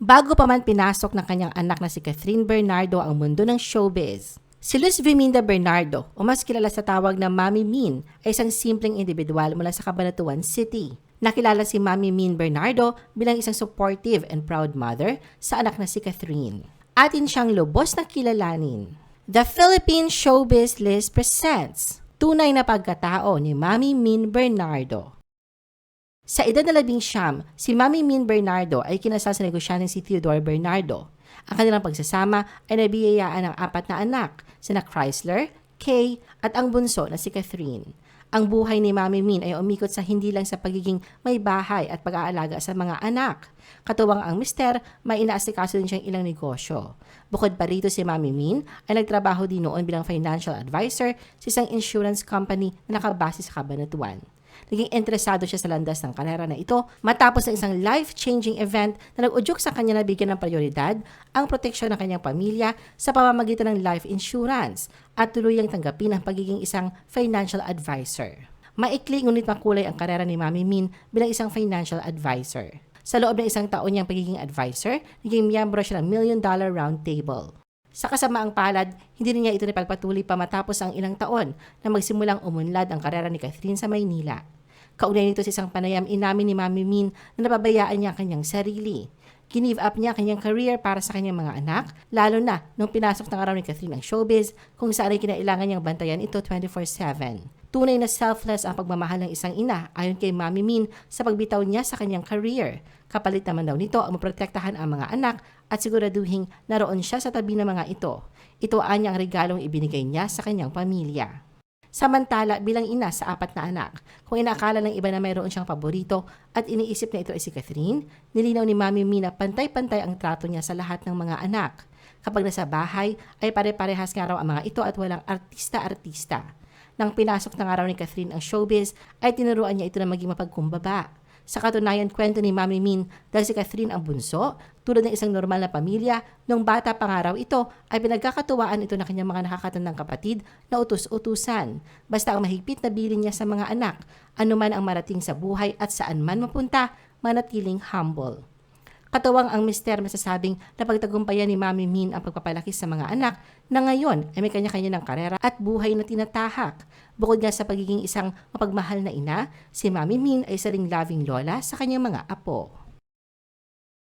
bago pa man pinasok ng kanyang anak na si Catherine Bernardo ang mundo ng showbiz. Si Luz Viminda Bernardo, o mas kilala sa tawag na Mami Min, ay isang simpleng individual mula sa Cabanatuan City. Nakilala si Mami Min Bernardo bilang isang supportive and proud mother sa anak na si Catherine. Atin siyang lubos na kilalanin. The Philippine Showbiz List presents Tunay na pagkatao ni Mami Min Bernardo. Sa edad na labing siyam, si Mami Min Bernardo ay kinasal sa negosyanteng si Theodore Bernardo. Ang kanilang pagsasama ay nabiyayaan ng apat na anak, sina Chrysler, Kay, at ang bunso na si Catherine. Ang buhay ni Mami Min ay umikot sa hindi lang sa pagiging may bahay at pag-aalaga sa mga anak. Katuwang ang mister, may inaasikaso din siyang ilang negosyo. Bukod pa rito si Mami Min ay nagtrabaho din noon bilang financial advisor sa isang insurance company na nakabase sa Cabanatuan. Naging interesado siya sa landas ng karera na ito matapos ng isang life-changing event na nag-udyok sa kanya na bigyan ng prioridad ang proteksyon ng kanyang pamilya sa pamamagitan ng life insurance at tuluyang tanggapin ang pagiging isang financial advisor. Maikli ngunit makulay ang karera ni Mami Min bilang isang financial advisor. Sa loob ng isang taon niyang pagiging advisor, naging miyembro siya ng Million Dollar Round Table. Sa kasamaang palad, hindi rin niya ito napagpatuloy pa matapos ang ilang taon na magsimulang umunlad ang karera ni Catherine sa Maynila. Kaunay nito sa isang panayam, inamin ni Mami Min na napabayaan niya ang kanyang sarili. Ginive up niya ang kanyang career para sa kanyang mga anak, lalo na nung pinasok ng araw ni Catherine ang showbiz kung saan ay kinailangan niyang bantayan ito 24-7. Tunay na selfless ang pagmamahal ng isang ina ayon kay Mami Min sa pagbitaw niya sa kanyang career. Kapalit naman daw nito ang maprotektahan ang mga anak at siguraduhing naroon siya sa tabi ng mga ito. Ito ang ang regalong ibinigay niya sa kanyang pamilya. Samantala, bilang ina sa apat na anak, kung inaakala ng iba na mayroon siyang paborito at iniisip na ito ay si Catherine, nilinaw ni Mami Mina pantay-pantay ang trato niya sa lahat ng mga anak. Kapag nasa bahay, ay pare-parehas nga raw ang mga ito at walang artista-artista. Nang pinasok ng araw ni Catherine ang showbiz, ay tinuruan niya ito na maging mapagkumbaba. Sa katunayan, kwento ni Mami Min dahil si Catherine ang bunso, tulad ng isang normal na pamilya, nung bata pang araw ito ay pinagkakatuwaan ito ng kanyang mga nakakatandang kapatid na utos-utusan. Basta ang mahigpit na bilin niya sa mga anak, anuman ang marating sa buhay at saan man mapunta, manatiling humble. Katuwang ang mister masasabing na pagtagumpayan ni Mami Min ang pagpapalaki sa mga anak na ngayon ay may kanya-kanya ng karera at buhay na tinatahak. Bukod nga sa pagiging isang mapagmahal na ina, si Mami Min ay isa ring loving lola sa kanyang mga apo.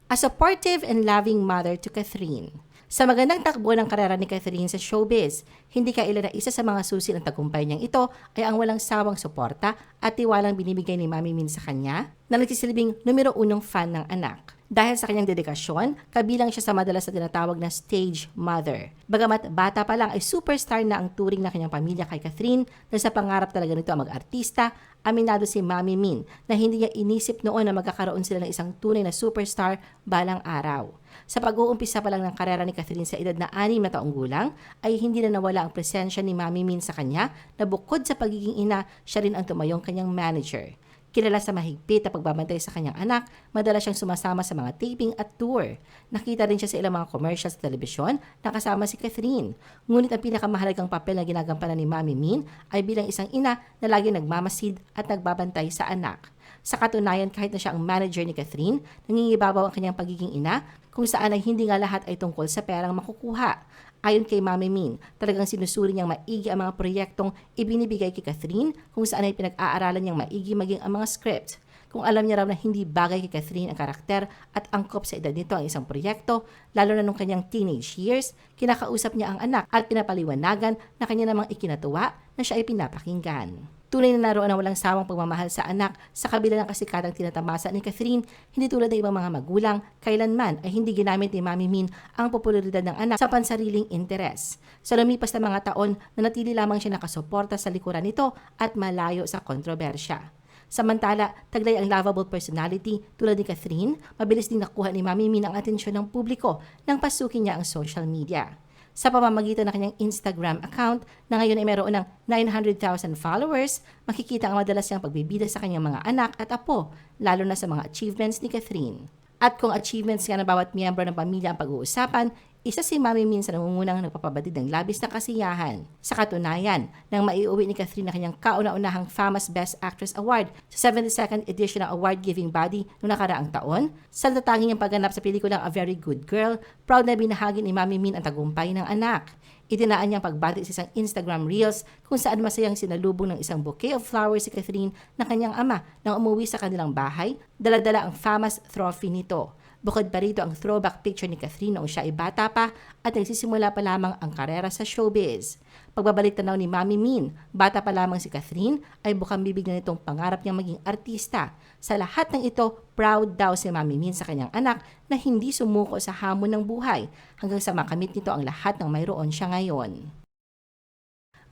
A supportive and loving mother to Catherine. Sa magandang takbo ng karera ni Catherine sa showbiz, hindi kailan na isa sa mga susi ng tagumpay niyang ito ay ang walang sawang suporta at tiwalang binibigay ni Mami Min sa kanya na nagsisilbing numero unong fan ng anak. Dahil sa kanyang dedikasyon, kabilang siya sa madalas na tinatawag na stage mother. Bagamat bata pa lang ay superstar na ang turing ng kanyang pamilya kay Catherine dahil sa pangarap talaga nito ang mag-artista, aminado si Mami Min na hindi niya inisip noon na magkakaroon sila ng isang tunay na superstar balang araw. Sa pag-uumpisa pa lang ng karera ni Catherine sa edad na anim na taong gulang, ay hindi na nawala ang presensya ni Mami Min sa kanya na bukod sa pagiging ina, siya rin ang tumayong kanyang manager. Kilala sa mahigpit na pagbabantay sa kanyang anak, madalas siyang sumasama sa mga taping at tour. Nakita rin siya sa ilang mga commercials sa telebisyon na kasama si Catherine. Ngunit ang pinakamahalagang papel na ginagampanan ni Mami Min ay bilang isang ina na lagi nagmamasid at nagbabantay sa anak. Sa katunayan, kahit na siya ang manager ni Catherine, nangingibabaw ang kanyang pagiging ina kung saan ay hindi nga lahat ay tungkol sa perang makukuha. Ayon kay Mami Min, talagang sinusuri niyang maigi ang mga proyektong ibinibigay kay Catherine kung saan ay pinag-aaralan niyang maigi maging ang mga script. Kung alam niya raw na hindi bagay kay Catherine ang karakter at angkop sa edad nito ang isang proyekto, lalo na nung kanyang teenage years, kinakausap niya ang anak at pinapaliwanagan na kanya namang ikinatuwa na siya ay pinapakinggan. Tunay na naroon ang walang sawang pagmamahal sa anak sa kabila ng kasikatang tinatamasa ni Catherine, hindi tulad ng ibang mga magulang, kailanman ay hindi ginamit ni Mami Min ang popularidad ng anak sa pansariling interes. Sa lumipas na mga taon, nanatili lamang siya nakasuporta sa likuran nito at malayo sa kontrobersya. Samantala, taglay ang lovable personality tulad ni Catherine, mabilis din nakuha ni Mami Min ang atensyon ng publiko nang pasukin niya ang social media sa pamamagitan ng kanyang Instagram account na ngayon ay meron ng 900,000 followers, makikita ang madalas niyang pagbibida sa kanyang mga anak at apo, lalo na sa mga achievements ni Catherine. At kung achievements nga ng bawat miyembro ng pamilya ang pag-uusapan, isa si Mami Min sa nangungunang nagpapabatid ng labis na kasiyahan. Sa katunayan, nang maiuwi ni Catherine ang kanyang kauna-unahang Famous Best Actress Award sa 72nd edition ng award-giving body noong nakaraang taon, sa natatanging niyang pagganap sa pelikulang A Very Good Girl, proud na binahagi ni Mami Min ang tagumpay ng anak. Itinaan niyang pagbati sa isang Instagram Reels kung saan masayang sinalubong ng isang bouquet of flowers si Catherine ng kanyang ama nang umuwi sa kanilang bahay, daladala ang famous trophy nito. Bukod pa rito ang throwback picture ni Catherine noong siya ay bata pa at nagsisimula pa lamang ang karera sa showbiz. Pagbabalik tanaw ni Mami Min, bata pa lamang si Catherine ay bukang bibig na nitong pangarap niyang maging artista. Sa lahat ng ito, proud daw si Mami Min sa kanyang anak na hindi sumuko sa hamon ng buhay hanggang sa makamit nito ang lahat ng mayroon siya ngayon.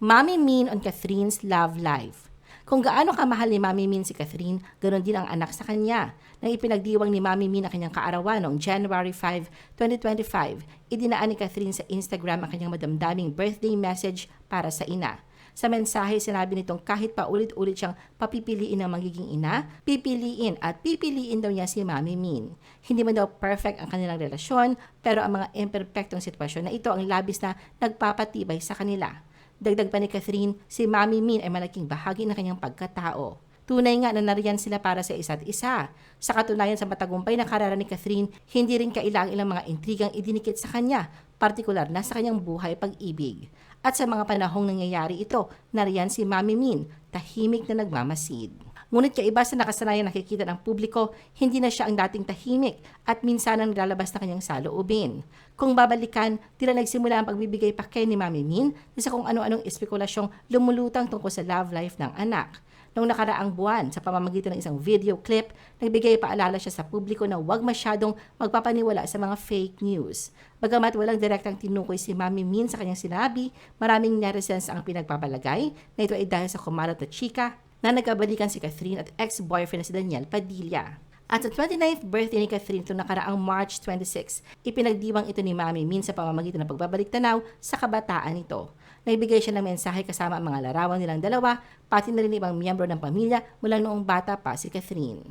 Mami Min on Catherine's love life. Kung gaano kamahal ni Mami Min si Catherine, ganoon din ang anak sa kanya. Nang ipinagdiwang ni Mami Min ang kanyang kaarawan noong January 5, 2025, idinaan ni Catherine sa Instagram ang kanyang madamdaming birthday message para sa ina. Sa mensahe, sinabi nitong kahit pa ulit-ulit siyang papipiliin ng magiging ina, pipiliin at pipiliin daw niya si Mami Min. Hindi man daw perfect ang kanilang relasyon, pero ang mga imperfectong sitwasyon na ito ang labis na nagpapatibay sa kanila. Dagdag pa ni Catherine, si Mami Min ay malaking bahagi ng kanyang pagkatao. Tunay nga na nariyan sila para sa isa't isa. Sa katunayan sa matagumpay na karera ni Catherine, hindi rin kailangan ilang mga intrigang idinikit sa kanya, partikular na sa kanyang buhay pag-ibig. At sa mga panahong nangyayari ito, nariyan si Mami Min, tahimik na nagmamasid. Ngunit kaiba sa nakasanayan nakikita ng publiko, hindi na siya ang dating tahimik at minsan ang nilalabas na kanyang saloobin. Kung babalikan, tila nagsimula ang pagbibigay pa kay ni Mami Min sa kung ano-anong espekulasyong lumulutang tungkol sa love life ng anak. Noong nakaraang buwan, sa pamamagitan ng isang video clip, nagbigay paalala siya sa publiko na huwag masyadong magpapaniwala sa mga fake news. Bagamat walang direktang tinukoy si Mami Min sa kanyang sinabi, maraming netizens ang pinagpapalagay na ito ay dahil sa kumalat na chika na nagkabalikan si Catherine at ex-boyfriend na si Daniel Padilla. At sa 29th birthday ni Catherine itong nakaraang March 26, ipinagdiwang ito ni Mami Min sa pamamagitan ng pagbabalik tanaw sa kabataan nito. Nagbigay siya ng mensahe kasama ang mga larawan nilang dalawa, pati na rin ibang miyembro ng pamilya mula noong bata pa si Catherine.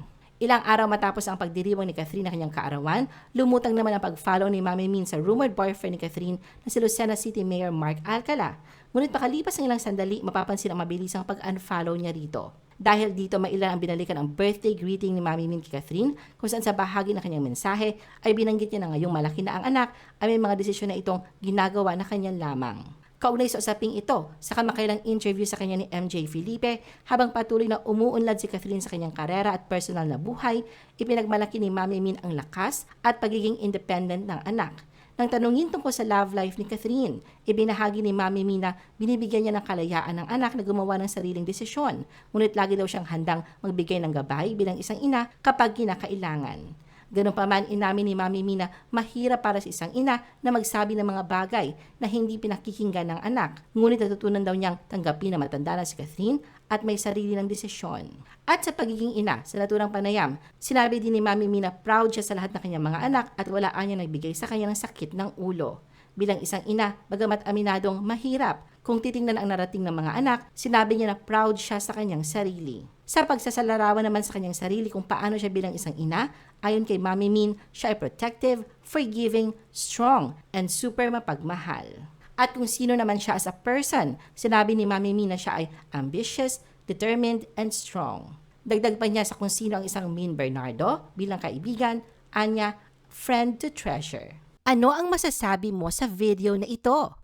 Ilang araw matapos ang pagdiriwang ni Catherine na kanyang kaarawan, lumutang naman ang pag-follow ni Mami Min sa rumored boyfriend ni Catherine na si Lucena City Mayor Mark Alcala. Ngunit pakalipas ng ilang sandali, mapapansin ang mabilisang pag-unfollow niya rito. Dahil dito mailan ang binalikan ang birthday greeting ni Mami Min kay Catherine kung saan sa bahagi ng kanyang mensahe ay binanggit niya na ngayong malaki na ang anak ay may mga desisyon na itong ginagawa na kanyang lamang. Kaugnay sa usaping ito, sa kamakailang interview sa kanya ni MJ Felipe, habang patuloy na umuunlad si Catherine sa kanyang karera at personal na buhay, ipinagmalaki ni Mami Min ang lakas at pagiging independent ng anak. Nang tanungin tungkol sa love life ni Catherine, ibinahagi ni Mami Min na binibigyan niya ng kalayaan ng anak na gumawa ng sariling desisyon, ngunit lagi daw siyang handang magbigay ng gabay bilang isang ina kapag kinakailangan. Ganun pa man inamin ni Mami Mina, mahirap para sa isang ina na magsabi ng mga bagay na hindi pinakikinggan ng anak. Ngunit natutunan daw niyang tanggapin na matanda na si Catherine at may sarili ng desisyon. At sa pagiging ina sa naturang panayam, sinabi din ni Mami Mina proud siya sa lahat ng kanyang mga anak at wala niya nagbigay sa kanya ng sakit ng ulo. Bilang isang ina, bagamat aminadong mahirap, kung titingnan ang narating ng mga anak, sinabi niya na proud siya sa kanyang sarili. Sa pagsasalarawan naman sa kanyang sarili kung paano siya bilang isang ina, ayon kay Mami Min, siya ay protective, forgiving, strong, and super mapagmahal. At kung sino naman siya as a person, sinabi ni Mami Min na siya ay ambitious, determined, and strong. Dagdag pa niya sa kung sino ang isang Min Bernardo bilang kaibigan, anya, friend to treasure. Ano ang masasabi mo sa video na ito?